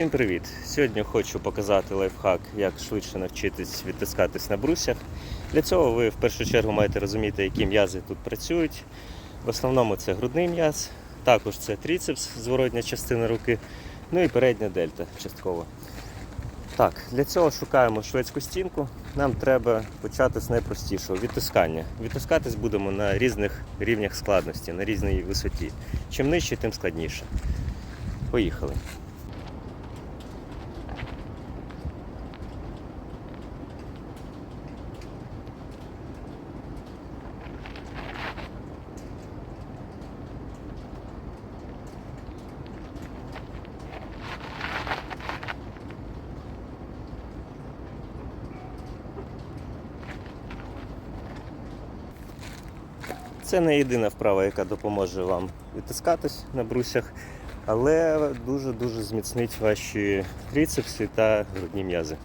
Всім привіт! Сьогодні хочу показати лайфхак, як швидше навчитись відтискатись на брусях. Для цього ви в першу чергу маєте розуміти, які м'язи тут працюють. В основному це грудний м'яз, також це тріцепс, зворотня частина руки, ну і передня дельта частково. Так, для цього шукаємо шведську стінку. Нам треба почати з найпростішого відтискання. Відтискатись будемо на різних рівнях складності, на різній висоті. Чим нижче, тим складніше. Поїхали. Це не єдина вправа, яка допоможе вам відтискатись на брусях, але дуже-дуже зміцнить ваші тріцепси та грудні м'язи.